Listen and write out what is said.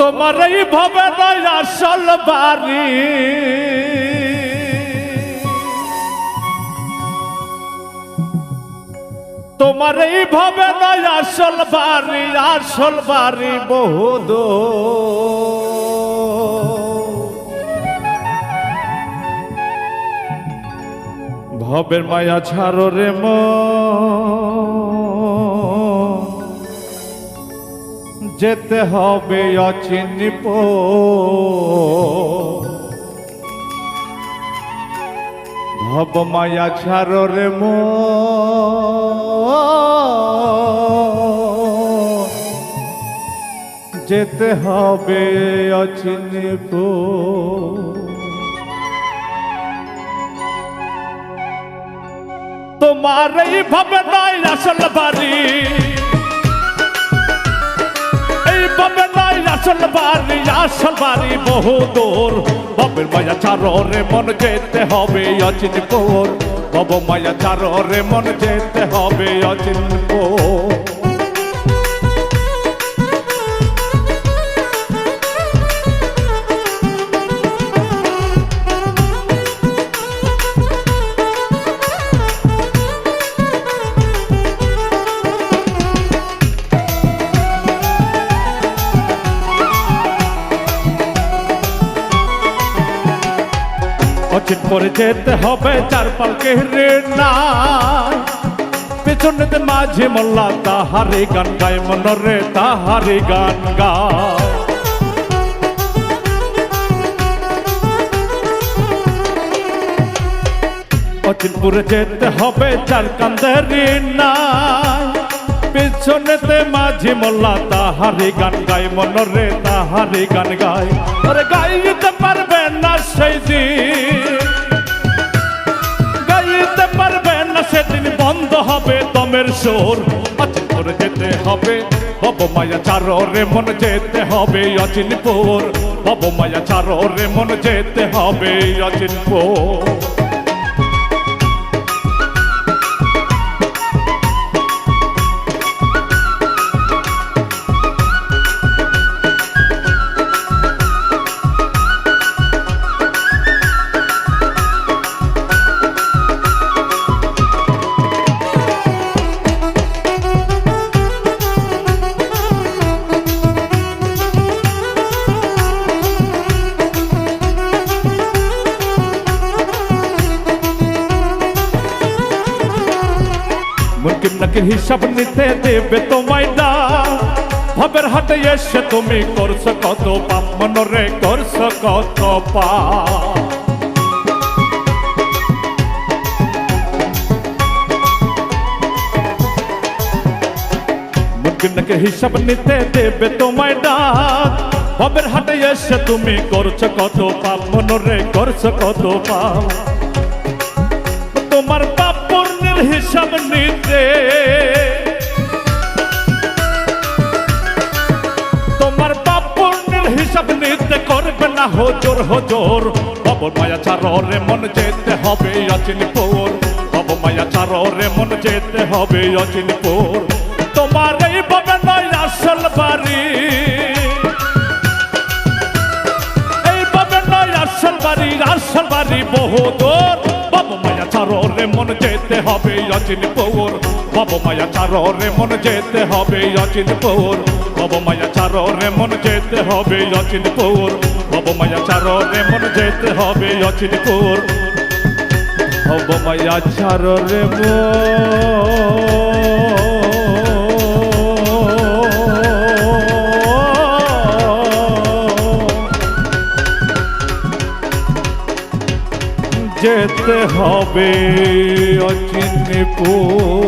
তোমার এই ভবে আসল বাড়ি। তোমার এই ভবে আসল বাড়ি আসল বাড়ি বহুদ ভবের মায়া ছাড়ো রে মন। যেতে হবে অচিনিপ। ভব মায়া ছাড়ো রে মো। যেতে হবে অচিনিপ। তোমার এই ভাবে নয় আসল বাড়ি। এইভাবে নাই আসল বাড়ি আসল বাড়ি বহু দূর বাবের মায়া চাররে মন যেতে হবে অচিনপুর। বাবা মায়া চাররে মন যেতে হবে অচিনপুর। অচিন করে যেতে হবে, চার পালকে নাই পেছনেতে মাঝে মোল্লা তাহারে গান গায় মনরে তাহারে গান গায়। অচিনপুরে যেতে হবে, চার কান্দারি নাই পেছনেতে মাঝে মোল্লা তাহারে গান গায় মনরে তাহারে গান গায়। আরে গাইতে পারবে না সেই দিন। দমের সোর অচিন করে যেতে হবে ভব মায়া চারো রে, মন যেতে হবে অচিনপুর। ভব মায়া চারো রে, মন যেতে হবে অচিনপুর। মুরগির নাকির হিসাব নিতে দেবে তোমায় না ভবের হাটে এসে তুমি করছ কত পাপ, মনরে করছ কত পাপ। নাকির হিসাব নিতে দেবে তোমায় ডাক ভবের হাটে এসে তুমি করছ কত পাপ, মনরে করছ কত পাপ। তোমার পাপ পূর্ণের হিসাব নিতে। তোমার পূর্ণের হিসাব নিতে করবে না হজোর হজোর। ভব মায়া চাররে মন যেতে হবে অচিনপুর। ভব মায়া চাররে মন যেতে হবে অচিনপুর। তোমার এই ভবে নয় আসল বাড়ি। এইভাবে নয় আসল বাড়ি আসল বাড়ি বহু যেতে হবে অচিন পৌর। বাবু মায়া চাররে মন যেতে হবে অচিন পৌর। বাবু মায়া চাররে মন যেতে হবে অচিন পৌর। বাবু মায়া চাররে মন যেতে হবে অচিন পৌর। বাবু মায়া চাররে মন যেতে হবে অচিনপুর